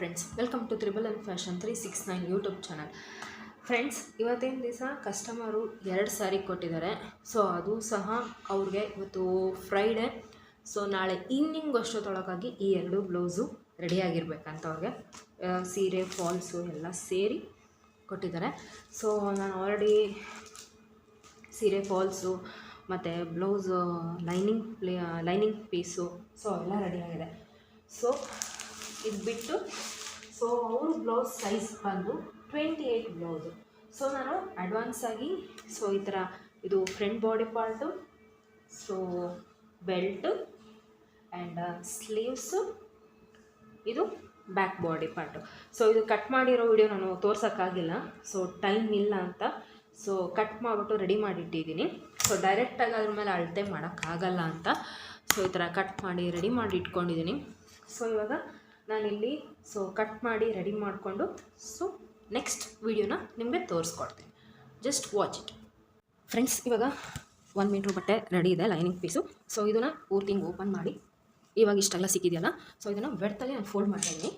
Friends welcome to triple N fashion three six nine YouTube channel friends ಇವತ್ತಿನ ದಿವಸ customer ಎರಡು ಸಾರಿ ಕೊಟ್ಟಿದ್ದಾರೆ. So ಅದು ಸಹ ಅವ್ರಿಗೆ ಇವತ್ತು ಫ್ರೈಡೇ ಸೊ ನಾಳೆ ಈವ್ನಿಂಗ್ ಅಷ್ಟೊತ್ತೊಳಗಾಗಿ ಈ ಎರಡು ಬ್ಲೌಸು ರೆಡಿಯಾಗಿರ್ಬೇಕಂತ ಅವ್ರಿಗೆ ಸೀರೆ ಫಾಲ್ಸು ಎಲ್ಲ ಸೇರಿ ಕೊಟ್ಟಿದ್ದಾರೆ. ಸೊ ನಾನು ಆಲ್ರೆಡಿ ಸೀರೆ ಫಾಲ್ಸು ಮತ್ತು blouse lining play lining piece so ಎಲ್ಲ ರೆಡಿಯಾಗಿದೆ ಸೊ ಇದು ಬಿಟ್ಟು ಸೊ ಅವ್ರ ಬ್ಲೌಸ್ ಸೈಜ್ ಬಂದು ಟ್ವೆಂಟಿ ಏಯ್ಟ್ ಬ್ಲೌಸು ಸೊ ನಾನು ಅಡ್ವಾನ್ಸ್ ಆಗಿ ಸೊ ಈ ಥರ ಇದು front body part so belt and sleeves ಇದು ಬ್ಯಾಕ್ ಬಾಡಿ ಪಾರ್ಟು ಸೊ ಇದು ಕಟ್ ಮಾಡಿರೋ ವಿಡಿಯೋ ನಾನು ತೋರ್ಸೋಕ್ಕಾಗಿಲ್ಲ. ಸೊ ಟೈಮ್ ಇಲ್ಲ ಅಂತ. ಸೊ ಕಟ್ ಮಾಡಿಬಿಟ್ಟು ರೆಡಿ ಮಾಡಿಟ್ಟಿದ್ದೀನಿ. ಸೊ ಡೈರೆಕ್ಟಾಗಿ ಅದ್ರ ಮೇಲೆ ಅಳತೆ ಮಾಡೋಕ್ಕಾಗಲ್ಲ ಅಂತ. ಸೊ ಈ ಥರ ಕಟ್ ಮಾಡಿ ರೆಡಿ ಮಾಡಿ ಇಟ್ಕೊಂಡಿದ್ದೀನಿ ಸೊ ಇವಾಗ ನಾನಿಲ್ಲಿ ಸೊ ಕಟ್ ಮಾಡಿ ರೆಡಿ ಮಾಡಿಕೊಂಡು ಸೊ ನೆಕ್ಸ್ಟ್ ವಿಡಿಯೋನ ನಿಮಗೆ ತೋರಿಸ್ಕೊಡ್ತೀನಿ. ಜಸ್ಟ್ ವಾಚ್ ಇಟ್ ಫ್ರೆಂಡ್ಸ್ ಇವಾಗ ಒನ್ ಮೀಟ್ರ್ ಬಟ್ಟೆ ರೆಡಿ ಇದೆ ಲೈನಿಂಗ್ ಪೀಸು ಸೊ ಇದನ್ನು ಪೂರ್ತಿ ಓಪನ್ ಮಾಡಿ. ಇವಾಗ ಇಷ್ಟೆಲ್ಲ ಸಿಕ್ಕಿದೆಯಲ್ಲ ಸೊ ಇದನ್ನು ಬೆಡ್ತಲ್ಲಿ ನಾನು ಫೋಲ್ಡ್ ಮಾಡ್ತೀನಿ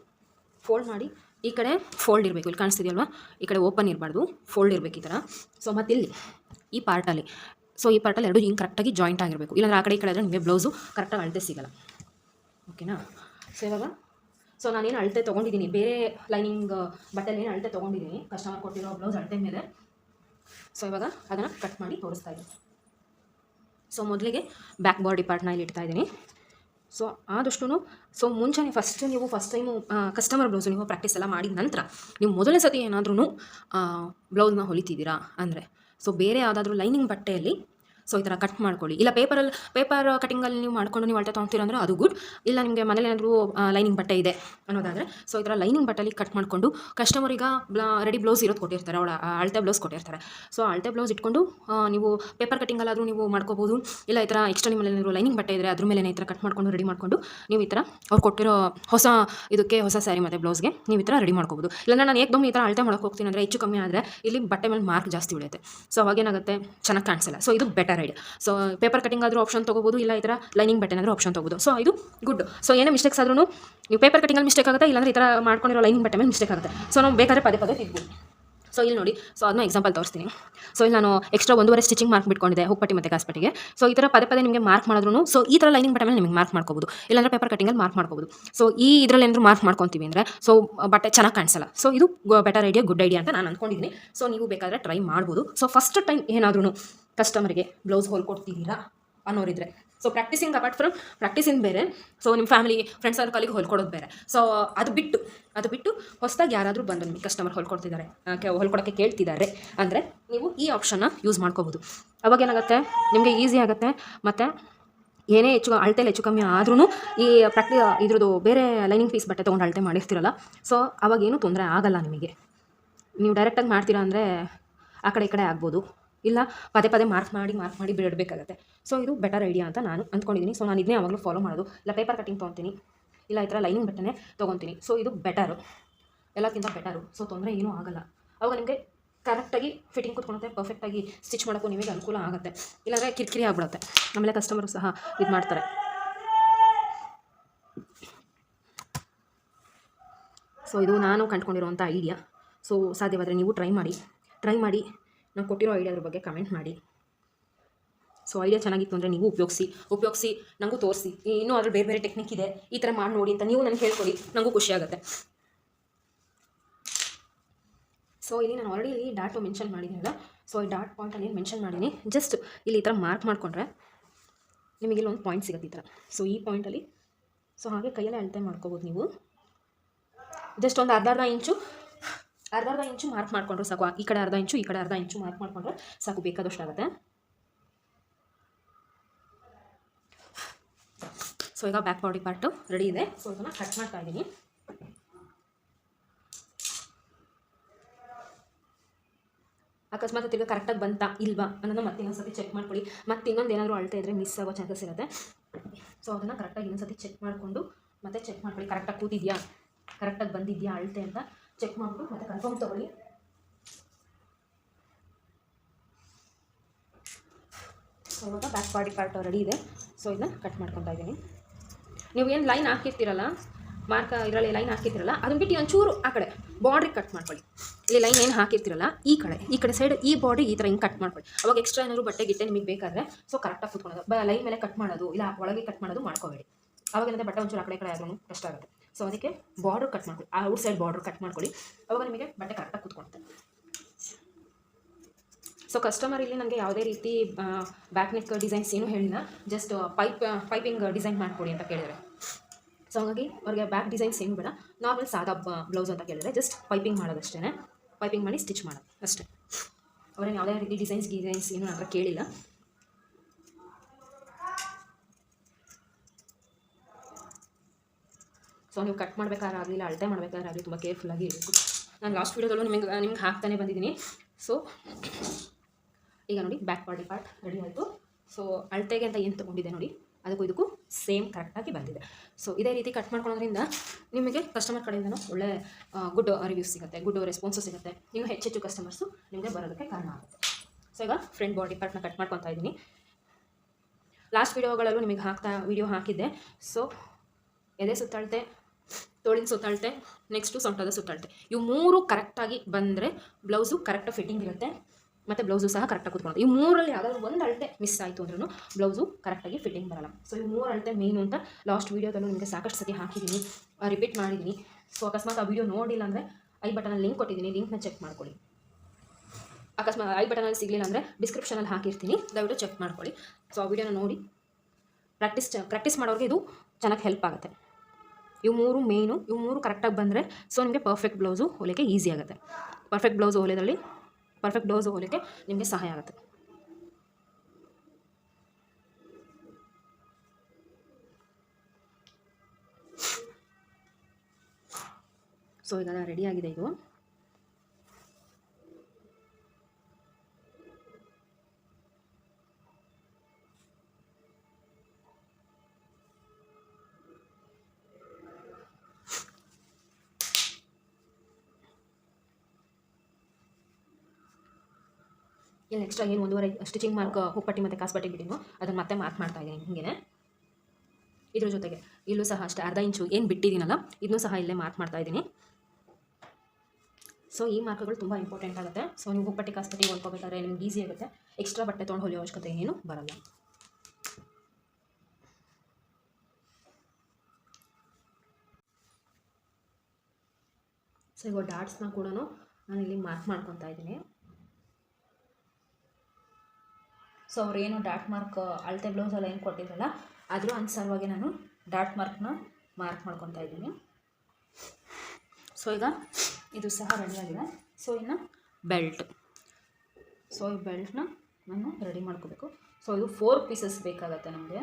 ಫೋಲ್ಡ್ ಮಾಡಿ, ಈ ಕಡೆ ಫೋಲ್ಡ್ ಇರಬೇಕು. ಇಲ್ಲಿ ಕಾಣಿಸ್ತಿದೆಯಲ್ವಾ? ಈ ಕಡೆ ಓಪನ್ ಇರಬಾರ್ದು. ಫೋಲ್ಡ್ ಇರಬೇಕು ಈ ಥರ ಸೊ ಮತ್ತು ಇಲ್ಲಿ ಈ ಪಾರ್ಟಲ್ಲಿ ಸೊ ಈ ಪಾರ್ಟಲ್ಲಿ ಎರಡು ಹಿಂಗೆ ಕರೆಕ್ಟಾಗಿ ಜಾಯಿಂಟ್ ಆಗಿರಬೇಕು. ಇಲ್ಲಾಂದ್ರೆ ಆ ಕಡೆ ಈ ಕಡೆ ಆದರೆ ನಿಮಗೆ ಬ್ಲೌಸು ಕರೆಕ್ಟಾಗಿ ಅಳತೆ ಸಿಗಲ್ಲ. ಓಕೆನಾ ಸೊ ಇವಾಗ ಸೊ ನಾನೇನು ಅಳತೆ ತೊಗೊಂಡಿದ್ದೀನಿ ಬೇರೆ ಲೈನಿಂಗ್ ಬಟ್ಟೆಲಿ ಏನು ಅಳತೆ ತೊಗೊಂಡಿದ್ದೀನಿ ಕಸ್ಟಮರ್ ಕೊಟ್ಟಿರೋ ಬ್ಲೌಸ್ ಅಳತೆ ಮೇಲೆ. ಸೊ ಇವಾಗ ಅದನ್ನು ಕಟ್ ಮಾಡಿ ತೋರಿಸ್ತಾ ಇದ್ದೀನಿ ಸೊ ಮೊದಲಿಗೆ ಬ್ಯಾಕ್ ಬಾಡಿ ಪಾರ್ಟ್ನ ಇಲ್ಲಿ ಇಡ್ತಾ ಇದ್ದೀನಿ. ಸೊ ಆದಷ್ಟು ಸೊ ಮುಂಚೆನೇ ಫಸ್ಟ್ ನೀವು ಫಸ್ಟ್ ಟೈಮು ಕಸ್ಟಮರ್ ಬ್ಲೌಸ್ ನೀವು ಪ್ರಾಕ್ಟೀಸ್ ಎಲ್ಲ ಮಾಡಿದ ನಂತರ ನೀವು ಮೊದಲನೇ ಸತಿ ಏನಾದ್ರೂ ಬ್ಲೌಸ್ನ ಹೊಲಿತಿದ್ದೀರಾ ಅಂದರೆ. ಸೊ ಬೇರೆ ಯಾವುದಾದ್ರೂ ಲೈನಿಂಗ್ ಬಟ್ಟೆಯಲ್ಲಿ ಸೊ ಈ ಥರ ಕಟ್ ಮಾಡ್ಕೊಳ್ಳಿ. ಇಲ್ಲ ಪೇಪರಲ್ಲಿ ಪೇಪರ್ ಕಟಿಂಗಲ್ಲಿ ನೀವು ಮಾಡ್ಕೊಂಡು ನೀವು ಅಳತೆ ತೊಗೊತೀರ ಅಂದರೆ ಅದು ಗುಡ್ ಇಲ್ಲ, ನಿಮಗೆ ಮನೇಲಿ ಏನಾದರೂ ಲೈನಿಂಗ್ ಬಟ್ಟೆ ಇದೆ ಅನ್ನೋದಾದರೆ ಸೊ ಈ ಥರ ಲೈನಿಂಗ್ ಬಟ್ಟೆಲಿ ಕಟ್ ಮಾಡಿಕೊಂಡು ಕಸ್ಟಮರಿಗೆ ರೆಡಿ ಬ್ಲೌಸ್ ಇರೋದು ಕೊಟ್ಟಿರ್ತಾರೆ. ಅವಳ ಅಳತೆ ಬ್ಲೌಸ್ ಕೊಟ್ಟಿರ್ತಾರೆ. ಸೊ ಅಳತೆ ಬ್ಲೌಸ್ ಇಟ್ಕೊಂಡು ನೀವು ಪೇಪರ್ ಕಟಿಂಗಲ್ಲಾದರೂ ನೀವು ಮಾಡ್ಕೋಬೋದು. ಇಲ್ಲ, ಈ ಥರ ಎಕ್ಸ್ಟ್ರಾ ನಿಮ್ಮಲ್ಲಿ ಏನಾದರೂ ಲೈನಿಂಗ್ ಬಟ್ಟೆ ಇದ್ದರೆ ಅದ್ರ ಮೇಲೆ ಈ ಥರ ಕಟ್ ಮಾಡ್ಕೊಂಡು ರೆಡಿ ಮಾಡಿಕೊಂಡು ನೀವು ಈ ಥರ ಅವ್ರು ಕೊಟ್ಟಿರೋ ಹೊಸ, ಇದಕ್ಕೆ ಹೊಸ ಸ್ಯಾರಿ ಮತ್ತು ಬ್ಲೌಸ್ಗೆ ನೀವು ಈ ಥರ ರೆಡಿ ಮಾಡ್ಕೋಬೋದು. ಇಲ್ಲ ನಾನು ಏಕದಮ್ ಈ ಥರ ಅಳತೆ ಮಾಡೋಕೆ ಹೋಗ್ತೀನಿ ಅಂದರೆ ಹೆಚ್ಚು ಕಮ್ಮಿ ಆದರೆ ಇಲ್ಲಿ ಬಟ್ಟೆ ಮೇಲೆ ಮಾರ್ಕ್ ಜಾಸ್ತಿ ಉಳಿಯುತ್ತೆ. ಸೊ ಅವಾಗೇನಾಗುತ್ತೆ ಚೆನ್ನಾಗಿ ಕಾಣಿಸಲ್ಲ. ಸೊ ಇದು better idea so paper cutting ಆದರೂ ಆಪ್ಷನ್ ತೊಗೋಬೋದು, ಇಲ್ಲ ಈ ಥರ ಲೈನಿಂಗ್ ಆದರೂ ಆಪ್ಷನ್ ತೊಗೋಬೋದು. ಸೊ ಇದು ಗುಡ್ ಸೊ ಏನೇ ಮಿಸ್ಟೇಕ್ಸ್ ಆದ್ರೂ ನೀವು ಪೇಪರ್ ಕಟಿಂಗಲ್ಲಿ ಮಿಸ್ಟೇಕ್ ಆಗುತ್ತೆ, ಇಲ್ಲಾಂದ್ರೆ ಈ ಥರ ಮಾಡ್ಕೊಂಡಿರೋ ಲೈನಿಂಗ್ ಬಟನ್ ಮೇಲೆ ಮಿಸ್ಟೇಕ್ ಆಗುತ್ತೆ. ಸೊ ನಾವು ಬೇಕಾದ್ರೆ ಪದೇ ಪದೇ ತಿದ್ಬೋದು ಸೊ ಇಲ್ಲಿ ನೋಡಿ. ಸೊ ಅದನ್ನ ಎಕ್ಸಾಂಪಲ್ ತೋರಿಸ್ತೀನಿ. ಸೊ ಇಲ್ಲಿ ನಾನು ಎಕ್ಸ್ಟ್ರಾ ಒಂದೂವರೆ ಸ್ಟಿಚಿಂಗ್ ಮಾರ್ಕ್ ಬಿಟ್ಕೊಂಡಿದ್ದೆ ಹುಪ್ಪಟ್ಟಿ ಮತ್ತೆ ಕಾಸ್ಪಟ್ಟಿಗೆ ಸೊ ಈ ಥರ ಪದೇ ಪದೇ ನಿಮಗೆ ಮಾರ್ಕ್ ಮಾಡಿದ್ರು ಸೊ ಈ ಥರ ಲೈನಿಂಗ್ ಬಟನ್ ಮೇಲೆ ನಿಮಗೆ ಮಾರ್ಕ್ ಮಾಡ್ಕೋಬೋದು. ಇಲ್ಲಾಂದ್ರೆ ಪೇಪರ್ ಕಟಿಂಗಲ್ಲಿ ಮಾರ್ಕ್ ಮಾಡ್ಕೋಬೋದು. ಸೊ ಈ ಇದರಲ್ಲಿ ಏನಾದರೂ ಮಾರ್ಕ್ ಮಾಡ್ಕೊತೀವಿ ಅಂದರೆ ಸೊ ಬಟ್ಟೆ ಚೆನ್ನಾಗಿ ಕಾಣಿಸಲ್ಲ. ಸೊ ಇದು ಬೆಟರ್ ಐಡಿಯಾ ಗುಡ್ ಐಡಿಯಾ ಅಂತ ನಾನು ಅಂದ್ಕೊಂಡಿದ್ದೀನಿ ಸೊ ನೀವು ಬೇಕಾದರೆ ಟ್ರೈ ಮಾಡ್ಬೋದು. ಸೊ ಫಸ್ಟ್ ಟೈಮ್ ಏನಾದ್ರೂ ಕಸ್ಟಮರ್ಗೆ ಬ್ಲೌಸ್ ಹೊಲ್ಕೊಡ್ತಿದ್ದೀರಾ ಅನ್ನೋರಿದ್ರೆ. So practising apart from practising ಬೇರೆ. ಸೊ ನಿಮ್ಮ ಫ್ಯಾಮಿಲಿ ಫ್ರೆಂಡ್ಸ್ ಸರ್ಕಲಿಗೆ ಹೊಲ್ಕೊಡೋದು ಬೇರೆ. ಸೊ ಅದು ಬಿಟ್ಟು ಅದು ಬಿಟ್ಟು ಹೊಸದಾಗಿ ಯಾರಾದರೂ ಬಂದು ನಿಮಗೆ ಕಸ್ಟಮರ್ ಹೊಲ್ಕೊಡ್ತಿದ್ದಾರೆ ಹೊಲ್ಕೊಡೋಕ್ಕೆ ಕೇಳ್ತಿದ್ದಾರೆ ಅಂದರೆ ನೀವು ಈ ಆಪ್ಷನ್ನ ಯೂಸ್ ಮಾಡ್ಕೋಬೋದು. ಅವಾಗ ಏನಾಗುತ್ತೆ? ನಿಮಗೆ ಈಸಿ ಆಗುತ್ತೆ. ಮತ್ತು ಏನೇ ಹೆಚ್ಚು ಅಳತೆಲಿ ಹೆಚ್ಚು ಕಮ್ಮಿ ಆದ್ರೂ ಈ ಪ್ರಾಕ್ಟಿ ಇದ್ರದ್ದು ಬೇರೆ ಲೈನಿಂಗ್ ಫೀಸ್ ಬಟ್ಟೆ ತೊಗೊಂಡು ಅಳತೆ ಮಾಡಿರ್ತಿರಲ್ಲ ಸೊ ಅವಾಗೇನು ತೊಂದರೆ ಆಗಲ್ಲ ನಿಮಗೆ. ನೀವು ಡೈರೆಕ್ಟಾಗಿ ಮಾಡ್ತೀರಾ ಅಂದರೆ ಆ ಕಡೆ ಈ ಕಡೆ ಆಗ್ಬೋದು. ಇಲ್ಲ, ಪದೇ ಪದೇ ಮಾರ್ಕ್ ಮಾಡಿ ಮಾರ್ಕ್ ಮಾಡಿ ಬಿಡಬೇಕಾಗತ್ತೆ. ಸೊ ಇದು ಬೆಟರ್ ಐಡಿಯಾ ಅಂತ ನಾನು ಅಂದ್ಕೊಂಡಿದ್ದೀನಿ. ಸೊ ನಾನು ಇದನ್ನೇ ಯಾವಾಗಲೂ ಫಾಲೋ ಮಾಡೋದು. ಇಲ್ಲ ಪೇಪರ್ ಕಟಿಂಗ್ ತೊಗೊತೀನಿ. ಇಲ್ಲ, ಈ ಥರ ಲೈನಿಂಗ್ ಬಟ್ಟೆನೇ ತೊಗೊತೀನಿ. ಸೊ ಇದು ಬೆಟರು ಎಲ್ಲಕ್ಕಿಂತ ಬೆಟರು ಸೊ ತೊಂದರೆ ಏನೂ ಆಗಲ್ಲ. ಅವಾಗ ನಿಮಗೆ ಕರೆಕ್ಟಾಗಿ ಫಿಟ್ಟಿಂಗ್ ಕೂತ್ಕೊಳುತ್ತೆ ಪರ್ಫೆಕ್ಟಾಗಿ ಸ್ಟಿಚ್ ಮಾಡೋಕ್ಕೂ ನಿಮಗೆ ಅನುಕೂಲ ಆಗುತ್ತೆ. ಇಲ್ಲಾಂದರೆ ಕಿರಿಕಿರಿ ಆಗ್ಬಿಡುತ್ತೆ. ಆಮೇಲೆ ಕಸ್ಟಮರು ಸಹ ಇದು ಮಾಡ್ತಾರೆ. ಸೊ ಇದು ನಾನು ಕಂಡುಕೊಂಡಿರುವಂಥ ಐಡಿಯಾ ಸೊ ಸಾಧ್ಯವಾದರೆ ನೀವು ಟ್ರೈ ಮಾಡಿ. ಟ್ರೈ ಮಾಡಿ. ನಾನು ಕೊಟ್ಟಿರೋ ಐಡಿಯಾದ್ರ ಬಗ್ಗೆ ಕಮೆಂಟ್ ಮಾಡಿ. ಸೊ ಐಡಿಯಾ ಚೆನ್ನಾಗಿತ್ತು ಅಂದರೆ ನೀವು ಉಪಯೋಗಿಸಿ. ಉಪಯೋಗಿಸಿ ನನಗೂ ತೋರಿಸಿ. ಇನ್ನೂ ಅದ್ರಲ್ಲಿ ಬೇರೆ ಬೇರೆ ಟೆಕ್ನಿಕ್ ಇದೆ, ಈ ಥರ ಮಾಡಿ ನೋಡಿ ಅಂತ ನೀವು ನನಗೆ ಹೇಳ್ಕೊಡಿ. ನನಗೂ ಖುಷಿ ಆಗುತ್ತೆ. ಸೊ ಇಲ್ಲಿ ನಾನು ಆಲ್ರೆಡಿ ಇಲ್ಲಿ ಡಾಟು ಮೆನ್ಷನ್ ಮಾಡಿದ್ದೀನಲ್ಲ ಸೊ ಈ ಡಾಟ್ ಪಾಯಿಂಟಲ್ಲಿ ಅಲ್ಲಿ ಮೆನ್ಷನ್ ಮಾಡೀನಿ ಜಸ್ಟ್ ಇಲ್ಲಿ ಈ ಥರ ಮಾರ್ಕ್ ಮಾಡಿಕೊಂಡ್ರೆ ನಿಮಗೆ ಇಲ್ಲೊಂದು ಪಾಯಿಂಟ್ ಸಿಗುತ್ತೆ ಈ ಥರ. ಸೊ ಈ ಪಾಯಿಂಟಲ್ಲಿ ಸೊ ಹಾಗೆ ಕೈಯಲ್ಲೇ ಅಳತೆ ಮಾಡ್ಕೋಬೋದು ನೀವು. ಜಸ್ಟ್ ಒಂದು ಅರ್ಧ ಅರ್ಧ ಇಂಚು ಅರ್ಧ ಅರ್ಧ ಇಂಚು ಮಾರ್ಕ್ ಮಾಡಿಕೊಂಡ್ರೆ ಸಾಕು. ಈ ಕಡೆ ಅರ್ಧ ಇಂಚು, ಈ ಕಡೆ ಅರ್ಧ ಇಂಚು ಮಾರ್ಕ್ ಮಾಡಿಕೊಂಡ್ರೆ ಸಾಕು ಬೇಕಾದಷ್ಟು ಆಗುತ್ತೆ. ಸೊ ಈಗ ಬ್ಯಾಕ್ ಬಾಡಿ ಪಾರ್ಟು ರೆಡಿ ಇದೆ. ಸೊ ಇದನ್ನು ಕಟ್ ಮಾಡ್ತಾ ಇದ್ದೀನಿ. ಅಕಸ್ಮಾತ್ ತಿರ್ಗಿ ಕರೆಕ್ಟಾಗಿ ಬಂತಾ ಇಲ್ವಾ ಅನ್ನೋದನ್ನ ಮತ್ತೆ ಇನ್ನೊಂದ್ಸತಿ ಚೆಕ್ ಮಾಡ್ಕೊಳ್ಳಿ. ಮತ್ತೆ ಇನ್ನೊಂದು ಏನಾದರೂ ಅಳತೆ ಇದ್ದರೆ ಮಿಸ್ ಆಗೋ ಚಾನ್ಸಸ್ ಇರುತ್ತೆ. ಸೊ ಅದನ್ನು ಕರೆಕ್ಟಾಗಿ ಇನ್ನೊಂದ್ಸತಿ ಚೆಕ್ ಮಾಡಿಕೊಂಡು ಮತ್ತೆ ಚೆಕ್ ಮಾಡ್ಕೊಳ್ಳಿ. ಕರೆಕ್ಟಾಗಿ ಕೂತಿದ್ಯಾ? ಕರೆಕ್ಟಾಗಿ ಬಂದಿದ್ಯಾ? ಅಳತೆ ಅಂತ ಚೆಕ್ ಮಾಡ್ಬಿಟ್ಟು ಮತ್ತೆ ಕನ್ಫರ್ಮ್ ತಗೊಳ್ಳಿ ಇವಾಗ ಬ್ಯಾಕ್ ಬಾಡಿ ಪಾರ್ಟ್ ರೆಡಿ ಇದೆ. ಸೊ ಇದನ್ನ ಕಟ್ ಮಾಡ್ಕೊತಾ ಇದ್ದೀನಿ. ನೀವು ಏನು ಲೈನ್ ಹಾಕಿರ್ತೀರಲ್ಲ ಮಾರ್ಕ್ ಇದರಲ್ಲಿ ಲೈನ್ ಹಾಕಿರ್ತಿರಲ್ಲ, ಅದನ್ನ ಬಿಟ್ಟು ಒಂಚೂರು ಆ ಕಡೆ ಬಾರ್ಡ್ರಿಗೆ ಕಟ್ ಮಾಡ್ಕೊಳ್ಳಿ. ಇಲ್ಲಿ ಲೈನ್ ಏನು ಹಾಕಿರ್ತಿರಲ್ಲ, ಈ ಕಡೆ ಈ ಕಡೆ ಸೈಡ್ ಈ ಬಾಡಿ ಈ ಥರ ಹಿಂಗೆ ಕಟ್ ಮಾಡ್ಕೊಳ್ಳಿ. ಅವಾಗ ಎಕ್ಸ್ಟ್ರಾ ಏನಾದ್ರು ಬಟ್ಟೆ, ಗಿಟ್ಟೆ ನಿಮಗೆ ಬೇಕಾದ್ರೆ ಸೊ ಕರೆಕ್ಟಾಗಿ ಕುತ್ಕೊಳ್ಳೋದು. ಬ ಲೈನ್ ಮೇಲೆ ಕಟ್ ಮಾಡೋದು, ಇಲ್ಲ ಒಳಗೆ ಕಟ್ ಮಾಡೋದು ಮಾಡ್ಕೋಬೇಡಿ. ಅವಾಗ ಏನಂದ್ರೆ ಬಟ್ಟೆ ಒಂಚೂರು ಆ ಕಡೆ ಕಡೆ ಆದ್ರೂ ಕಷ್ಟ ಆಗುತ್ತೆ. ಸೊ ಅದಕ್ಕೆ ಬಾರ್ಡರ್ ಕಟ್ ಮಾಡ್ಕೊಳ್ಳಿ ಆ ಔಟ್ ಸೈಡ್ ಬಾರ್ಡರ್ ಕಟ್ ಮಾಡ್ಕೊಳ್ಳಿ ಅವಾಗ ನಿಮಗೆ ಬಟ್ಟೆ ಕರೆಕ್ಟಾಗಿ ಕೂತ್ಕೊಳುತ್ತೆ. ಸೊ ಕಸ್ಟಮರ್ ಇಲ್ಲಿ ನನಗೆ ಯಾವುದೇ ರೀತಿ ಬ್ಯಾಕ್ ನೆಕ್ ಡಿಸೈನ್ಸ್ ಏನೂ ಹೇಳಿಲ್ಲ ಜಸ್ಟ್ ಪೈಪ್ ಪೈಪಿಂಗ್ ಡಿಸೈನ್ ಮಾಡಿಕೊಡಿ ಅಂತ ಕೇಳಿದರೆ ಸೊ ಹಾಗಾಗಿ ಅವ್ರಿಗೆ ಬ್ಯಾಕ್ ಡಿಸೈನ್ಸ್ ಏನು ಬೇಡ. ನಾರ್ಮಲ್ ಸಾದಾ ಬ್ಲೌಸ್ ಅಂತ ಕೇಳಿದರೆ ಜಸ್ಟ್ ಪೈಪಿಂಗ್ ಮಾಡೋದಷ್ಟೇ ಪೈಪಿಂಗ್ ಮಾಡಿ ಸ್ಟಿಚ್ ಮಾಡೋದು. ಅಷ್ಟೇ. ಅವ್ರೇನು ಯಾವುದೇ ರೀತಿ ಡಿಸೈನ್ಸ್ ಡಿಸೈನ್ಸ್ ಏನು ಅಂತ ಕೇಳಿಲ್ಲ. ಸೊ ನೀವು ಕಟ್ ಇಲ್ಲ ಅಳತೆ ಆಗಲಿ, ತುಂಬ ಕೇರ್ಫುಲ್ಲಾಗಿ ಇರಬೇಕು. ನಾನು ಲಾಸ್ಟ್ ವೀಡಿಯೋದಲ್ಲೂ ನಿಮಗೆ, ನಿಮ್ಗೆ ಹಾಕ್ತಾನೆ ಬಂದಿದ್ದೀನಿ. ಸೊ ಈಗ ನೋಡಿ ಬ್ಯಾಕ್ ಬಾಡಿ ಪಾರ್ಟ್ ರೆಡಿ ಆಯಿತು ಸೊ ಅಳತೆಗೆ ಅಂತ ಏನು ತೊಗೊಂಡಿದೆ ನೋಡಿ, ಅದಕ್ಕೂ ಇದಕ್ಕೂ ಸೇಮ್ ಕರೆಕ್ಟಾಗಿ ಬಂದಿದೆ. ಸೊ ಇದೇ ರೀತಿ ಕಟ್ ಮಾಡ್ಕೊಳೋದ್ರಿಂದ ನಿಮಗೆ ಕಸ್ಟಮರ್ ಕಡೆಯಿಂದನೂ ಒಳ್ಳೆ ಗುಡ್ ರಿವ್ಯೂಸ್ ಸಿಗುತ್ತೆ ಗುಡ್ ರೆಸ್ಪಾನ್ಸು ಸಿಗುತ್ತೆ. ನೀವು ಹೆಚ್ಚೆಚ್ಚು ಕಸ್ಟಮರ್ಸು ನಿಮಗೆ ಬರೋದಕ್ಕೆ ಕಾರಣ ಆಗುತ್ತೆ. ಸೊ ಈಗ ಫ್ರಂಟ್ ಬಾಡಿ ಪಾರ್ಟ್ನ ಕಟ್ ಮಾಡ್ಕೊತಾ ಇದ್ದೀನಿ. ಲಾಸ್ಟ್ ವೀಡಿಯೋಗಳಲ್ಲೂ ನಿಮಗೆ ಹಾಕ್ತಾ ವೀಡಿಯೋ ಹಾಕಿದ್ದೆ. ಸೊ ಎದೆ ಸುತ್ತಳತೆ ತೋಳಿನ ಸುತ್ತಳತೆ ನೆಕ್ಸ್ಟು ಸೊಂಟದ ಸುತ್ತಳತೆ. ಇವು ಮೂರು ಕರೆಕ್ಟಾಗಿ ಬಂದರೆ ಬ್ಲೌಸು ಕರೆಕ್ಟಾಗಿ ಫಿಟ್ಟಿಂಗ್ ಇರುತ್ತೆ, ಮತ್ತು ಬ್ಲೌಸು ಸಹ ಕರೆಕ್ಟಾಗಿ ಕೂತ್ಕೊಳ್ಳೋದು ಈ ಮೂರಲ್ಲಿ ಯಾವುದಾದ್ರು ಒಂದು ಅಳತೆ ಮಿಸ್ ಆಯಿತು ಅಂದ್ರೂ ಬ್ಲೌಸು ಕರೆಕ್ಟಾಗಿ ಫಿಟ್ಟಿಂಗ್ ಬರಲ್ಲ. ಸೊ ಈ ಮೂರು ಅಳತೆ ಮೇನು ಅಂತ ಲಾಸ್ಟ್ ವೀಡಿಯೋದಲ್ಲೂ ನಿಮಗೆ ಸಾಕಷ್ಟು ಸತಿ ಹಾಕಿದ್ದೀನಿ ರಿಪೀಟ್ ಮಾಡಿದ್ದೀನಿ ಸೊ ಅಕಸ್ಮಾತ್ ಆ ವೀಡಿಯೋ ನೋಡಿಲ್ಲ ಅಂದರೆ ಐ ಬಟನಲ್ಲಿ ಲಿಂಕ್ ಕೊಟ್ಟಿದ್ದೀನಿ ಲಿಂಕ್ನ ಚೆಕ್ ಮಾಡ್ಕೊಳ್ಳಿ. ಅಕಸ್ಮಾತ್ ಐ ಬಟನಲ್ಲಿ ಸಿಗಲಿಲ್ಲ ಅಂದರೆ ಡಿಸ್ಕ್ರಿಪ್ಷನಲ್ಲಿ ಹಾಕಿರ್ತೀನಿ, ದಯವಿಟ್ಟು ಚೆಕ್ ಮಾಡ್ಕೊಳ್ಳಿ. ಸೊ ಆ ವೀಡಿಯೋನ ನೋಡಿ. ಪ್ರಾಕ್ಟೀಸ್ ಪ್ರಾಕ್ಟೀಸ್ ಮಾಡೋರಿಗೆ ಇದು ಚೆನ್ನಾಗಿ ಹೆಲ್ಪ್ ಆಗುತ್ತೆ. ಇವು ಮೂರು ಮೇನು ಇವು ಮೂರು ಕರೆಕ್ಟಾಗಿ ಬಂದರೆ ಸೊ ನಿಮಗೆ ಪರ್ಫೆಕ್ಟ್ ಬ್ಲೌಸು ಹೊಲಿಕ್ಕೆ ಈಸಿ ಆಗುತ್ತೆ. ಪರ್ಫೆಕ್ಟ್ ಬ್ಲೌಸು ಹೊಲಿಯೋದ್ರಲ್ಲಿ ಪರ್ಫೆಕ್ಟ್ ಬ್ಲೌಸು ಹೊಲಿಕೆ ನಿಮಗೆ ಸಹಾಯ ಆಗುತ್ತೆ. ಸೊ ಇದೆಲ್ಲ ರೆಡಿಯಾಗಿದೆ ಇದು. ಇಲ್ಲಿ ಎಕ್ಸ್ಟ್ರಾ ಏನು ಒಂದೂವರೆ ಸ್ಟಿಚಿಂಗ್ ಮಾರ್ಕ್ ಹುಪ್ಪಟ್ಟಿ ಮತ್ತು ಕಾಸ್ಪಟ್ಟಿ ಬಿಟ್ಟಿದ್ವು ಅದನ್ನು ಮತ್ತೆ ಮಾರ್ಕ್ ಮಾಡ್ತಾ ಇದ್ದೀನಿ ಹಿಂಗೆ ಇದ್ರ ಜೊತೆಗೆ, ಇಲ್ಲೂ ಸಹ ಅಷ್ಟೇ ಅರ್ಧ ಇಂಚು ಏನು ಬಿಟ್ಟಿದ್ದೀನಲ್ಲ ಇದನ್ನೂ ಸಹ ಇಲ್ಲೇ ಮಾರ್ಕ್ ಮಾಡ್ತಾ ಇದ್ದೀನಿ. ಸೊ ಈ ಮಾರ್ಕ್ಗಳು ತುಂಬ ಇಂಪಾರ್ಟೆಂಟ್ ಆಗುತ್ತೆ. ಸೊ ನೀವು ಹುಪ್ಪಟ್ಟಿ ಕಾಸ್ಪಟ್ಟಿ ಹೊಲ್ಕೋಬೇಕಾದ್ರೆ ನಿಮ್ಗೆ ಈಸಿ ಆಗುತ್ತೆ. ಎಕ್ಸ್ಟ್ರಾ ಬಟ್ಟೆ ತೊಗೊಂಡು ಹೊಲಿಯೋ ಅವಶ್ಯಕತೆ ಏನು ಬರಲ್ಲ. ಸೊ ಇವಾಗ ಡಾಟ್ಸ್ನ ಕೂಡ ನಾನು ಇಲ್ಲಿ ಮಾರ್ಕ್ ಮಾಡ್ಕೊತಾ ಇದ್ದೀನಿ. ಸೊ ಅವ್ರೇನು ಡಾಟ್ ಮಾರ್ಕ್, ಅಳತೆ ಬ್ಲೌಸೆಲ್ಲ ಏನು ಕೊಟ್ಟಿದ್ರಲ್ಲ ಅಂತ ಅನುಸಾರವಾಗಿ ನಾನು ಡಾಟ್ ಮಾರ್ಕ್ನ ಮಾರ್ಕ್ ಮಾಡ್ಕೊತಾ ಇದ್ದೀನಿ. ಸೊ ಈಗ ಇದು ಸಹ ರೆಡಿಯಾಗಿದೆ ಸೊ ಇನ್ನು ಬೆಲ್ಟ್ ಸೊ ಈ ಬೆಲ್ಟ್ನ ನಾನು ರೆಡಿ ಮಾಡ್ಕೋಬೇಕು. ಸೊ ಇದು ಫೋರ್ ಪೀಸಸ್ ಬೇಕಾಗತ್ತೆ ನಮಗೆ.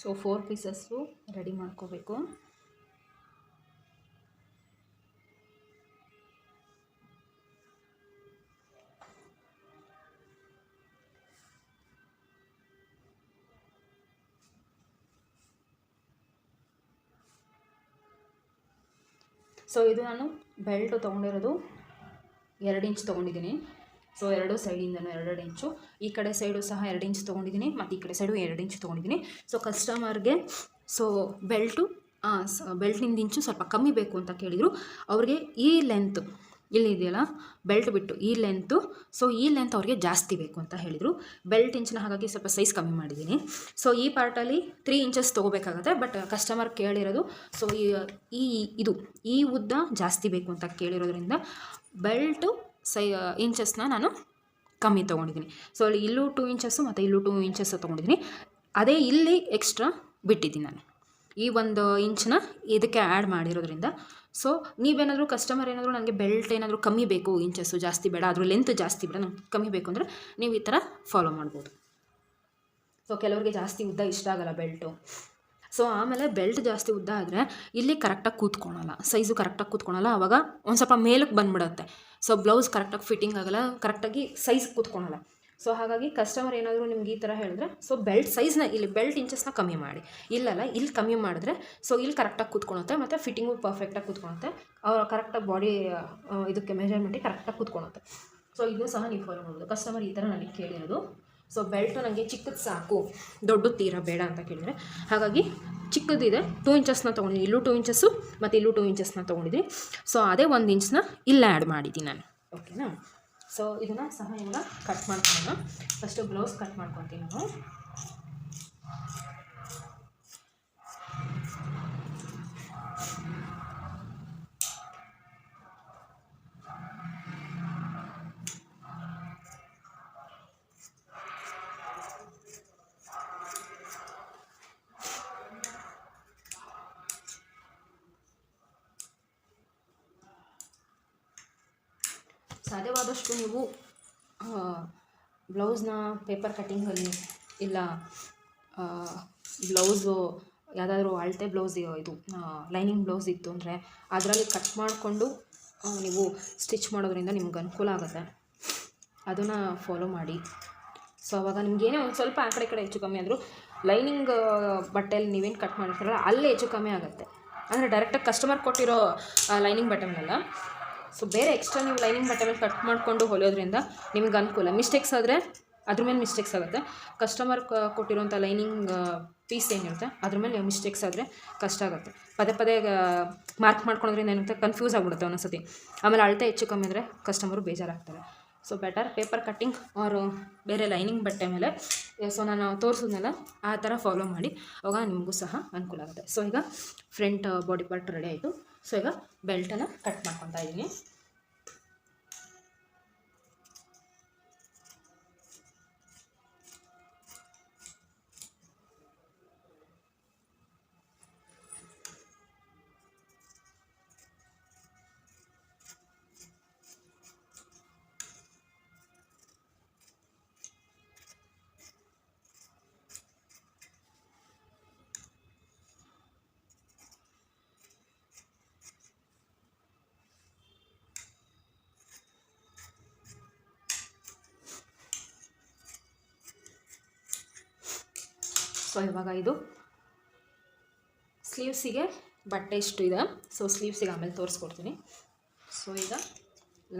ಸೊ ಫೋರ್ ಪೀಸಸ್ಸು ರೆಡಿ ಮಾಡ್ಕೋಬೇಕು. ಸೊ ಇದು ನಾನು ಬೆಲ್ಟು ತೊಗೊಂಡಿರೋದು ಎರಡು ಇಂಚ್ ತೊಗೊಂಡಿದ್ದೀನಿ. ಸೊ ಎರಡು ಸೈಡಿಂದನೂ ಎರಡೆರಡು ಇಂಚು ಈ ಕಡೆ ಸೈಡು ಸಹ ಎರಡು ಇಂಚ್ ತೊಗೊಂಡಿದ್ದೀನಿ ಮತ್ತು ಈ ಕಡೆ ಸೈಡು ಎರಡು ಇಂಚ್ ತೊಗೊಂಡಿದ್ದೀನಿ ಸೊ ಕಸ್ಟಮರ್ಗೆ ಸೊ ಬೆಲ್ಟು ಬೆಲ್ಟ್ನಿಂದ ಇಂಚು ಸ್ವಲ್ಪ ಕಮ್ಮಿ ಬೇಕು ಅಂತ ಕೇಳಿದರು. ಅವ್ರಿಗೆ ಈ ಲೆಂತ್ ಇಲ್ಲಿ ಇದೆಯಲ್ಲ ಬೆಲ್ಟ್ ಬಿಟ್ಟು ಈ ಲೆಂತು ಸೊ ಈ ಲೆಂತ್ ಅವ್ರಿಗೆ ಜಾಸ್ತಿ ಬೇಕು ಅಂತ ಹೇಳಿದರು. ಬೆಲ್ಟ್ ಇಂಚಿನ ಹಾಗಾಗಿ ಸ್ವಲ್ಪ ಸೈಜ್ ಕಮ್ಮಿ ಮಾಡಿದ್ದೀನಿ ಸೊ ಈ ಪಾರ್ಟಲ್ಲಿ ತ್ರೀ ಇಂಚಸ್ ತೊಗೋಬೇಕಾಗತ್ತೆ ಬಟ್ ಕಸ್ಟಮರ್ ಕೇಳಿರೋದು ಸೊ ಈ ಇದು, ಈ ಉದ್ದ ಜಾಸ್ತಿ ಬೇಕು ಅಂತ ಕೇಳಿರೋದ್ರಿಂದ ಬೆಲ್ಟು ಸೈ ಇಂಚಸ್ನ ನಾನು ಕಮ್ಮಿ ತೊಗೊಂಡಿದ್ದೀನಿ. ಸೊ ಅಲ್ಲಿ ಇಲ್ಲೂ ಟೂ ಇಂಚಸ್ಸು ಮತ್ತು ಇಲ್ಲೂ ಟೂ ಇಂಚಸ್ಸು ತೊಗೊಂಡಿದ್ದೀನಿ. ಅದೇ ಇಲ್ಲಿ ಎಕ್ಸ್ಟ್ರಾ ಬಿಟ್ಟಿದ್ದೀನಿ ನಾನು. ಈ ಒಂದು ಇಂಚನ್ನ ಇದಕ್ಕೆ ಆ್ಯಡ್ ಮಾಡಿರೋದ್ರಿಂದ. ಸೊ ನೀವೇನಾದರೂ ಕಸ್ಟಮರ್ ಏನಾದರೂ ನನಗೆ ಬೆಲ್ಟ್ ಏನಾದರೂ ಕಮ್ಮಿ ಬೇಕು ಇಂಚಸ್ಸು ಜಾಸ್ತಿ ಬೇಡ ಅದ್ರ ಲೆಂತ್ ಜಾಸ್ತಿ ಬೇಡ ನಂಗೆ ಕಮ್ಮಿ ಬೇಕು ಅಂದರೆ ನೀವು ಈ ಥರ ಫಾಲೋ ಮಾಡ್ಬೋದು. ಸೊ ಕೆಲವರಿಗೆ ಜಾಸ್ತಿ ಉದ್ದ ಇಷ್ಟ ಆಗಲ್ಲ ಬೆಲ್ಟು ಸೊ ಆಮೇಲೆ ಬೆಲ್ಟ್ ಜಾಸ್ತಿ ಉದ್ದ ಆದರೆ ಇಲ್ಲಿ ಕರೆಕ್ಟಾಗಿ ಕೂತ್ಕೊಳಲ್ಲ. ಸೈಜು ಕರೆಕ್ಟಾಗಿ ಕೂತ್ಕೊಳಲ್ಲ ಆವಾಗ ಒಂದು ಸ್ವಲ್ಪ ಮೇಲಕ್ಕೆ ಬಂದ್ಬಿಡುತ್ತೆ. ಸೊ ಬ್ಲೌಸ್ ಕರೆಕ್ಟಾಗಿ ಫಿಟ್ಟಿಂಗ್ ಆಗಲ್ಲ ಕರೆಕ್ಟಾಗಿ ಸೈಜ್ ಕೂತ್ಕೊಳಲ್ಲ. ಸೊ ಹಾಗಾಗಿ ಕಸ್ಟಮರ್ ಏನಾದರೂ ನಿಮ್ಗೆ ಈ ಥರ ಹೇಳಿದ್ರೆ ಸೊ ಬೆಲ್ಟ್ ಸೈಜ್ನ ಇಲ್ಲಿ ಬೆಲ್ಟ್ ಇಂಚಸ್ನ ಕಮ್ಮಿ ಮಾಡಿ. ಇಲ್ಲಲ್ಲ, ಇಲ್ಲಿ ಕಮ್ಮಿ ಮಾಡಿದ್ರೆ ಸೊ ಇಲ್ಲಿ ಕರೆಕ್ಟಾಗಿ ಕೂತ್ಕೊಳುತ್ತೆ, ಮತ್ತು ಫಿಟ್ಟಿಂಗು ಪರ್ಫೆಕ್ಟಾಗಿ ಕೂತ್ಕೊಳುತ್ತೆ. ಅವ್ರು ಕರೆಕ್ಟಾಗಿ ಬಾಡಿ ಇದಕ್ಕೆ ಮೆಜರ್ಮೆಂಟಿಗೆ ಕರೆಕ್ಟಾಗಿ ಕೂತ್ಕೊಳುತ್ತೆ. ಸೊ ಇದನ್ನು ಸಹ ನೀವು ಫಾಲೋ ಮಾಡ್ಬೋದು. ಕಸ್ಟಮರ್ ಈ ಥರ ನನಗೆ ಕೇಳಿರೋದು. ಸೊ ಬೆಲ್ಟು ನನಗೆ ಚಿಕ್ಕದು ಸಾಕು. ದೊಡ್ಡದು ತೀರಾ ಬೇಡ ಅಂತ ಕೇಳಿದರೆ. ಹಾಗಾಗಿ ಚಿಕ್ಕದಿದೆ. ಟೂ ಇಂಚಸ್ನ ತೊಗೊಂಡಿದ್ದೀನಿ. ಇಲ್ಲೂ ಟೂ ಇಂಚಸ್ಸು ಮತ್ತು ಇಲ್ಲೂ ಟೂ ಇಂಚಸ್ನ ತೊಗೊಂಡಿದ್ದೀನಿ. ಸೊ ಅದೇ ಒಂದು ಇಂಚನ್ನ ಇಲ್ಲ ಆ್ಯಡ್ ಮಾಡಿದ್ದೀನಿ ನಾನು. ಓಕೆನಾ ಸೊ ಇದನ್ನು ಸಹ ಇವಾಗ ಕಟ್ ಮಾಡ್ಕೊಳ್ಳೋಣ. ಫಸ್ಟು ಬ್ಲೌಸ್ ಕಟ್ ಮಾಡ್ಕೊತೀನಿ ನಾನು. ಸಾಧ್ಯವಾದಷ್ಟು ನೀವು ಬ್ಲೌಸ್ನ ಪೇಪರ್ ಕಟ್ಟಿಂಗಲ್ಲಿ ಇಲ್ಲ ಬ್ಲೌಸು ಯಾವುದಾದ್ರೂ ಅಳತೆ ಬ್ಲೌಸ್ ಇದು ಲೈನಿಂಗ್ ಬ್ಲೌಸ್ ಇತ್ತು ಅಂದರೆ ಅದರಲ್ಲಿ ಕಟ್ ಮಾಡಿಕೊಂಡು ನೀವು ಸ್ಟಿಚ್ ಮಾಡೋದ್ರಿಂದ ನಿಮ್ಗೆ ಅನುಕೂಲ ಆಗುತ್ತೆ. ಅದನ್ನು ಫಾಲೋ ಮಾಡಿ. ಸೊ ಅವಾಗ ನಿಮ್ಗೇನೇ ಒಂದು ಸ್ವಲ್ಪ ಆ ಕಡೆ ಕಡೆ ಹೆಚ್ಚು ಕಮ್ಮಿ ಆದರೂ ಲೈನಿಂಗ್ ಬಟ್ಟೆಯಲ್ಲಿ ನೀವೇನು ಕಟ್ ಮಾಡಿರ್ತಾರಲ್ಲ, ಅಲ್ಲೇ ಹೆಚ್ಚು ಕಮ್ಮಿ ಆಗುತ್ತೆ. ಅಂದರೆ ಡೈರೆಕ್ಟಾಗಿ ಕಸ್ಟಮರ್ ಕೊಟ್ಟಿರೋ ಲೈನಿಂಗ್ ಬಟ್ಟೆ ಮೇಲಲ್ಲ ಸೊ ಬೇರೆ ಎಕ್ಸ್ಟ್ರಾ ನೀವು ಲೈನಿಂಗ್ ಬಟ್ಟೆ ಮೇಲೆ ಕಟ್ ಮಾಡಿಕೊಂಡು ಹೊಲಿಯೋದ್ರಿಂದ ನಿಮ್ಗೆ ಅನುಕೂಲ. ಮಿಸ್ಟೇಕ್ಸ್ ಆದರೆ ಅದ್ರ ಮೇಲೆ ಮಿಸ್ಟೇಕ್ಸ್ ಆಗುತ್ತೆ. ಕಸ್ಟಮರ್ ಕೊಟ್ಟಿರೋಂಥ ಲೈನಿಂಗ್ ಪೀಸ್ ಏನಿರುತ್ತೆ, ಅದ್ರ ಮೇಲೆ ಮಿಸ್ಟೇಕ್ಸ್ ಆದರೆ ಕಷ್ಟ ಆಗುತ್ತೆ. ಪದೇ ಪದೇ ಮಾರ್ಕ್ ಮಾಡ್ಕೊಳೋದ್ರಿಂದ ಏನಾಗುತ್ತೆ ಕನ್ಫ್ಯೂಸ್ ಆಗಿಬಿಡುತ್ತೆ ಒಂದೊಂದ್ಸತಿ. ಆಮೇಲೆ ಅಳತೆ ಹೆಚ್ಚು ಕಮ್ಮಿ ಅಂದರೆ ಕಸ್ಟಮರು ಬೇಜಾರಾಗ್ತಾರೆ. ಸೊ ಬೆಟರ್ ಪೇಪರ್ ಕಟ್ಟಿಂಗ್ ಅವರು ಬೇರೆ ಲೈನಿಂಗ್ ಬಟ್ಟೆ ಮೇಲೆ ಸೊ ನಾನು ತೋರಿಸೋದನ್ನೆಲ್ಲ ಆ ಥರ ಫಾಲೋ ಮಾಡಿ. ಅವಾಗ ನಿಮಗೂ ಸಹ ಅನುಕೂಲ ಆಗುತ್ತೆ. ಸೊ ಈಗ ಫ್ರಂಟ್ ಬಾಡಿ ಪಾರ್ಟ್ ರೆಡಿ ಆಯಿತು. ಸೊ ಈಗ ಬೆಲ್ಟನ್ನು ಕಟ್ ಮಾಡ್ಕೊತಾ ಇದ್ದೀನಿ ಸೊ ಇವಾಗ ಇದು ಸ್ಲೀವ್ಸಿಗೆ ಬಟ್ಟೆ ಇಷ್ಟು ಇದೆ. ಸೊ ಸ್ಲೀವ್ಸಿಗೆ ಆಮೇಲೆ ತೋರಿಸ್ಕೊಡ್ತೀನಿ. ಸೊ ಈಗ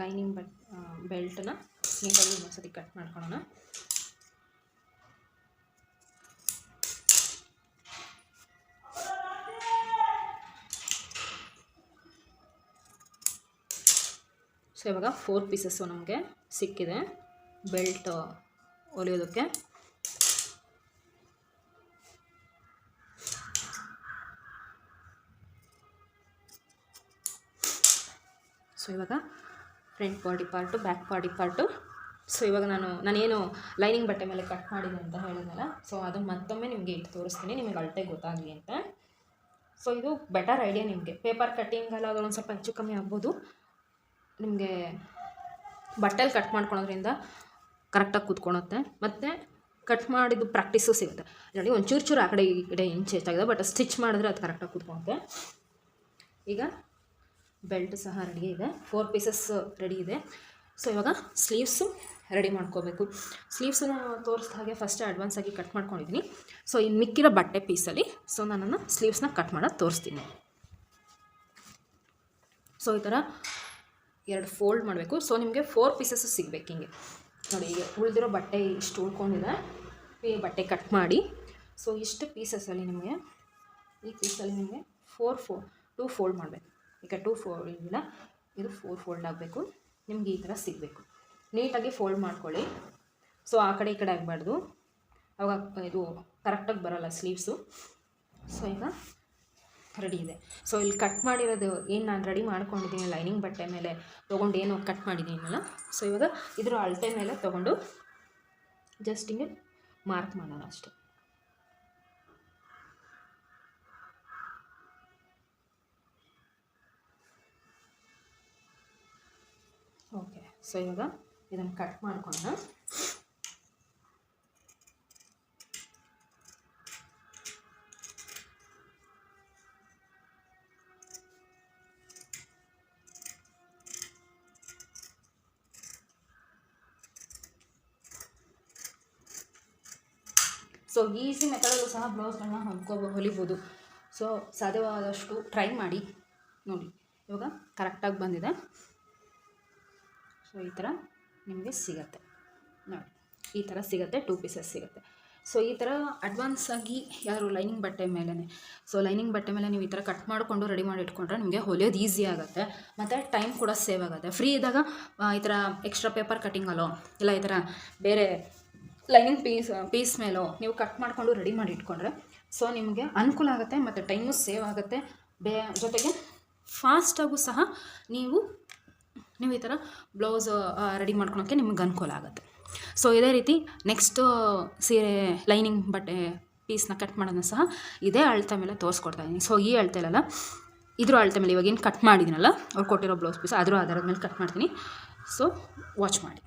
ಲೈನಿಂಗ್ ಬಟ್ ಬೆಲ್ಟನ್ನ ನೀಟಾಗಿ ಇನ್ನೊಂದ್ಸತಿ ಕಟ್ ಮಾಡ್ಕೊಳ್ಳೋಣ ಸೊ ಇವಾಗ ಫೋರ್ ಪೀಸಸ್ಸು ನಮಗೆ ಸಿಕ್ಕಿದೆ. ಬೆಲ್ಟ್ ಹೊಲಿಯೋದಕ್ಕೆ ಇವಾಗ front body part back body part so ಇವಾಗ ನಾನು, ನಾನೇನು ಲೈನಿಂಗ್ ಬಟ್ಟೆ ಮೇಲೆ ಕಟ್ ಮಾಡಿದೆ ಅಂತ ಹೇಳಿದ್ನಲ್ಲ ಸೊ ಅದು ಮತ್ತೊಮ್ಮೆ ನಿಮಗೆ ಇಟ್ಟು ತೋರಿಸ್ತೀನಿ, ನಿಮಗೆ ಅಳತೆ ಗೊತ್ತಾಗಲಿ ಅಂತ. ಸೊ ಇದು ಬೆಟರ್ ಐಡಿಯಾ ನಿಮಗೆ. ಪೇಪರ್ ಕಟ್ಟಿಂಗಲ್ಲ ಅದು ಒಂದು ಸ್ವಲ್ಪ ಹೆಚ್ಚು ಕಮ್ಮಿ ಆಗ್ಬೋದು. ನಿಮಗೆ ಬಟ್ಟೆಲಿ ಕಟ್ ಮಾಡ್ಕೊಳೋದ್ರಿಂದ ಕರೆಕ್ಟಾಗಿ ಕೂತ್ಕೊಳುತ್ತೆ. ಮತ್ತು ಕಟ್ ಮಾಡಿದ್ದು ಪ್ರಾಕ್ಟೀಸು ಸಿಗುತ್ತೆ. ನೋಡಿ ಒಂಚೂರು ಚೂರು ಚೂರು ಆ ಕಡೆ ಈ ಕಡೆ ಇಂಚ್ ಹೆಚ್ಚಾಗಿದೆ ಬಟ್ ಸ್ಟಿಚ್ ಮಾಡಿದ್ರೆ ಅದು ಕರೆಕ್ಟಾಗಿ ಕೂತ್ಕೊಳುತ್ತೆ. ಈಗ ಬೆಲ್ಟ್ ಸಹ ರೆಡಿ ಇದೆ. ಫೋರ್ ಪೀಸಸ್ ರೆಡಿ ಇದೆ. ಸೊ ಇವಾಗ ಸ್ಲೀವ್ಸು ರೆಡಿ ಮಾಡ್ಕೋಬೇಕು. ಸ್ಲೀವ್ಸನ್ನು ತೋರಿಸಿದ ಹಾಗೆ ಫಸ್ಟ್ ಅಡ್ವಾನ್ಸ್ ಆಗಿ ಕಟ್ ಮಾಡ್ಕೊಂಡಿದ್ದೀನಿ ಸೊ ಇನ್ನು ಮಿಕ್ಕಿರೋ ಬಟ್ಟೆ ಪೀಸಲ್ಲಿ ಸೊ ನಾನು ಸ್ಲೀವ್ಸ್ನ ಕಟ್ ಮಾಡೋದು ತೋರಿಸ್ತೀನಿ. ಸೊ ಈ ಥರ ಎರಡು ಫೋಲ್ಡ್ ಮಾಡಬೇಕು. ಸೊ ನಿಮಗೆ ಫೋರ್ ಪೀಸಸ್ಸು ಸಿಗಬೇಕು ಹಿಂಗೆ. ನೋಡಿ, ಈಗ ಉಳಿದಿರೋ ಬಟ್ಟೆ ಇಷ್ಟು ಉಳ್ಕೊಂಡಿದೆ. ಈ ಬಟ್ಟೆ ಕಟ್ ಮಾಡಿ. ಸೊ ಇಷ್ಟು ಪೀಸಸಲ್ಲಿ ನಿಮಗೆ, ಈ ಪೀಸಲ್ಲಿ ನಿಮಗೆ ಫೋರ್ ಫೋ ಟೂ ಫೋಲ್ಡ್ ಮಾಡಬೇಕು. ಈಗ ಟೂ ಇಲ್ಲ ಇದು ಫೋರ್ ಫೋಲ್ಡ್ ಆಗಬೇಕು. ನಿಮ್ಗೆ ಈ ಥರ ಸಿಗಬೇಕು. ನೀಟಾಗಿ ಫೋಲ್ಡ್ ಮಾಡ್ಕೊಳ್ಳಿ. ಸೊ ಆ ಕಡೆ ಈ ಕಡೆ ಆಗಬಾರ್ದು. ಅವಾಗ ಇದು ಕರೆಕ್ಟಾಗಿ ಬರೋಲ್ಲ ಸ್ಲೀವ್ಸು ಸೊ ಈಗ ರೆಡಿ ಇದೆ. ಸೊ ಇಲ್ಲಿ ಕಟ್ ಮಾಡಿರೋದು ಏನು ನಾನು ರೆಡಿ ಮಾಡ್ಕೊಂಡಿದ್ದೀನಿ ಲೈನಿಂಗ್ ಬಟ್ಟೆ ಮೇಲೆ ತೊಗೊಂಡು ಏನು ಕಟ್ ಮಾಡಿದ್ದೀನಲ್ಲ. ಸೊ ಇವಾಗ ಇದರ ಅಳತೆ ಮೇಲೆ ತೊಗೊಂಡು ಜಸ್ಟ್ ಹಿಂಗೆ ಮಾರ್ಕ್ ಮಾಡೋಣ ಅಷ್ಟೆ. ಓಕೆ ಸೊ ಇವಾಗ ಇದನ್ನು ಕಟ್ ಮಾಡಿಕೊಂಡು ಸೊ ಈಸಿ ಮೆಥಡಲ್ಲೂ ಸಹ ಬ್ಲೌಸ್ಗಳನ್ನ ಹೊಂದ್ಕೋಬ ಹೊಲಿಬೋದು. ಸೊ ಸಾಧ್ಯವಾದಷ್ಟು ಟ್ರೈ ಮಾಡಿ, ನೋಡಿ. ಇವಾಗ ಕರೆಕ್ಟಾಗಿ ಬಂದಿದೆ. ಸೊ ಈ ಥರ ನಿಮಗೆ ಸಿಗತ್ತೆ. ನೋಡಿ, ಈ ಥರ ಸಿಗುತ್ತೆ ಟೂ ಪೀಸಸ್ ಸಿಗುತ್ತೆ. ಸೊ ಈ ಥರ ಅಡ್ವಾನ್ಸ್ ಆಗಿ ಯಾರು ಲೈನಿಂಗ್ ಬಟ್ಟೆ ಮೇಲೇ ಸೊ ಲೈನಿಂಗ್ ಬಟ್ಟೆ ಮೇಲೆ ನೀವು ಈ ಥರ ಕಟ್ ಮಾಡಿಕೊಂಡು ರೆಡಿ ಮಾಡಿ ಇಟ್ಕೊಂಡ್ರೆ ನಿಮಗೆ ಹೊಲಿಯೋದು ಈಸಿ ಆಗುತ್ತೆ. ಮತ್ತು ಟೈಮ್ ಕೂಡ ಸೇವ್ ಆಗುತ್ತೆ. ಫ್ರೀ ಇದ್ದಾಗ ಈ ಥರ ಎಕ್ಸ್ಟ್ರಾ ಪೇಪರ್ ಕಟ್ಟಿಂಗಲ್ಲೋ ಇಲ್ಲ ಈ ಥರ ಬೇರೆ ಲೈನಿಂಗ್ ಪೀಸ್ ಪೀಸ್ ಮೇಲೋ ನೀವು ಕಟ್ ಮಾಡಿಕೊಂಡು ರೆಡಿ ಮಾಡಿ ಇಟ್ಕೊಂಡ್ರೆ ಸೊ ನಿಮಗೆ ಅನುಕೂಲ ಆಗುತ್ತೆ ಮತ್ತು ಟೈಮು ಸೇವ್ ಆಗುತ್ತೆ. ಬೇ, ಜೊತೆಗೆ ಫಾಸ್ಟಾಗೂ ಸಹ ನೀವು ನೀವು ಈ ಥರ ಬ್ಲೌಸ್ ರೆಡಿ ಮಾಡ್ಕೊಳೋಕ್ಕೆ ನಿಮ್ಗೆ ಅನುಕೂಲ ಆಗುತ್ತೆ. ಸೊ ಇದೇ ರೀತಿ ನೆಕ್ಸ್ಟು ಸೀರೆ ಲೈನಿಂಗ್ ಬಟ್ಟೆ ಪೀಸ್ನ ಕಟ್ ಮಾಡೋದನ್ನ ಸಹ ಇದೇ ಅಳತೆ ಮೇಲೆ ತೋರಿಸ್ಕೊಡ್ತಾ ಇದ್ದೀನಿ. ಸೊ ಈ ಅಳತೆಲೆಲ್ಲ ಇದ್ರ ಅಳತೆ ಮೇಲೆ ಇವಾಗ ಏನು ಕಟ್ ಮಾಡಿದ್ದೀನಲ್ಲ ಅವ್ರು ಕೊಟ್ಟಿರೋ ಬ್ಲೌಸ್ ಪೀಸ್ ಅದರ ಆಧಾರದ ಮೇಲೆ ಕಟ್ ಮಾಡ್ತೀನಿ. ಸೊ ವಾಚ್ ಮಾಡಿ.